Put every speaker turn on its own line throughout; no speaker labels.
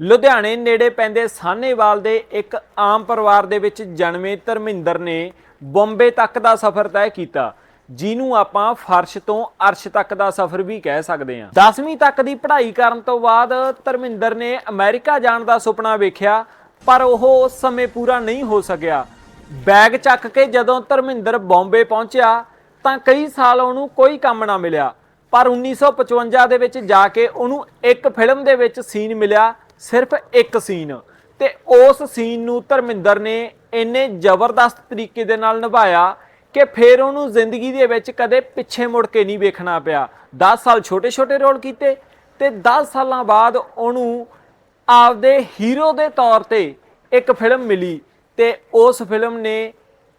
ਲੁਧਿਆਣੇ ਨੇੜੇ ਪੈਂਦੇ ਸਾਹਨੇਵਾਲ ਦੇ ਇੱਕ ਆਮ ਪਰਿਵਾਰ ਦੇ ਵਿੱਚ ਜਨਮੇ ਧਰਮਿੰਦਰ ਨੇ ਬੰਬੇ ਤੱਕ ਦਾ ਸਫ਼ਰ ਤੈਅ ਕੀਤਾ, ਜਿਹਨੂੰ ਆਪਾਂ ਫਰਸ਼ ਤੋਂ ਅਰਸ਼ ਤੱਕ ਦਾ ਸਫ਼ਰ ਵੀ ਕਹਿ ਸਕਦੇ ਹਾਂ। 10ਵੀਂ ਤੱਕ ਦੀ ਪੜ੍ਹਾਈ ਕਰਨ ਤੋਂ ਬਾਅਦ ਧਰਮਿੰਦਰ ਨੇ ਅਮਰੀਕਾ ਜਾਣ ਦਾ ਸੁਪਨਾ ਵੇਖਿਆ, ਪਰ ਉਹ ਉਸ ਸਮੇਂ ਪੂਰਾ ਨਹੀਂ ਹੋ ਸਕਿਆ। ਬੈਗ ਚੱਕ ਕੇ ਜਦੋਂ ਧਰਮਿੰਦਰ ਬੰਬੇ ਪਹੁੰਚਿਆ, ਤਾਂ ਕਈ ਸਾਲ ਉਹਨੂੰ ਕੋਈ ਕੰਮ ਨਾ ਮਿਲਿਆ। ਪਰ 1955 ਦੇ ਵਿੱਚ ਜਾ ਕੇ ਉਹਨੂੰ ਇੱਕ ਫਿਲਮ ਦੇ ਵਿੱਚ ਸੀਨ ਮਿਲਿਆ ਸਿਰਫ ਇੱਕ ਸੀਨ। ਤੇ ਉਸ ਸੀਨ ਨੂੰ ਧਰਮਿੰਦਰ ਨੇ ਇੰਨੇ ਜ਼ਬਰਦਸਤ ਤਰੀਕੇ ਦੇ ਨਾਲ ਨਿਭਾਇਆ ਕਿ ਫਿਰ ਉਹਨੂੰ ਜ਼ਿੰਦਗੀ ਦੇ ਵਿੱਚ ਕਦੇ ਪਿੱਛੇ ਮੁੜ ਕੇ ਨਹੀਂ ਵੇਖਣਾ ਪਿਆ। 10 ਸਾਲ ਛੋਟੇ-ਛੋਟੇ ਰੋਲ ਕੀਤੇ ਤੇ 10 ਸਾਲਾਂ ਬਾਅਦ ਉਹਨੂੰ ਆਪਦੇ ਹੀਰੋ ਦੇ ਤੌਰ ਤੇ ਇੱਕ ਫਿਲਮ ਮਿਲੀ ਤੇ ਉਸ ਫਿਲਮ ਨੇ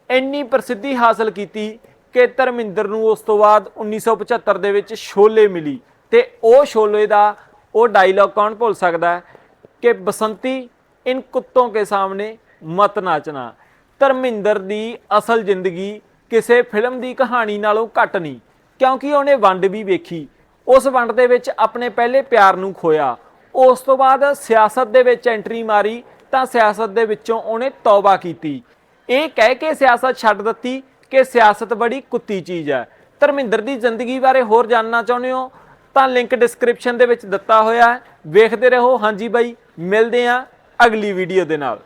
ਇੰਨੀ ਪ੍ਰਸਿੱਧੀ ਹਾਸਲ ਕੀਤੀ ਕਿ ਧਰਮਿੰਦਰ ਨੂੰ ਉਸ ਤੋਂ ਬਾਅਦ 1975 ਦੇ ਵਿੱਚ ਸ਼ੋਲੇ ਮਿਲੀ। ਤੇ ਉਹ ਸ਼ੋਲੇ ਦਾ ਉਹ ਡਾਇਲੌਗ ਕੌਣ ਭੁੱਲ ਸਕਦਾ ਹੈ? ਕਿ ਬਸੰਤੀ ਇਨ ਕੁੱਤੋਂ ਕੇ ਸਾਹਮਣੇ ਮਤ ਨਾਚਣਾ ਧਰਮਿੰਦਰ ਦੀ ਅਸਲ ਜ਼ਿੰਦਗੀ ਕਿਸੇ ਫਿਲਮ ਦੀ ਕਹਾਣੀ ਨਾਲੋਂ ਘੱਟ ਨਹੀਂ, ਕਿਉਂਕਿ ਉਹਨੇ ਵੰਡ ਵੀ ਵੇਖੀ। ਉਸ ਵੰਡ ਦੇ ਵਿੱਚ ਆਪਣੇ ਪਹਿਲੇ ਪਿਆਰ ਨੂੰ ਖੋਇਆ। ਉਸ ਤੋਂ ਬਾਅਦ ਸਿਆਸਤ ਦੇ ਵਿੱਚ ਐਂਟਰੀ ਮਾਰੀ ਤਾਂ ਸਿਆਸਤ ਦੇ ਵਿੱਚੋਂ ਉਹਨੇ ਤੌਬਾ ਕੀਤੀ। ਇਹ ਕਹਿ ਕੇ ਸਿਆਸਤ ਛੱਡ ਦਿੱਤੀ ਕਿ ਸਿਆਸਤ ਬੜੀ ਕੁੱਤੀ ਚੀਜ਼ ਹੈ। ਧਰਮਿੰਦਰ ਦੀ ਜ਼ਿੰਦਗੀ ਬਾਰੇ ਹੋਰ ਜਾਣਨਾ ਚਾਹੁੰਦੇ ਹੋ ਤਾਂ ਲਿੰਕ ਡਿਸਕ੍ਰਿਪਸ਼ਨ ਦੇ ਵਿੱਚ ਦਿੱਤਾ ਹੋਇਆ ਹੈ। ਵੇਖਦੇ ਰਹੋ ਹਾਂਜੀ ਬਾਈ। ਮਿਲਦੇ ਹਾਂ ਅਗਲੀ ਵੀਡੀਓ ਦੇ ਨਾਲ।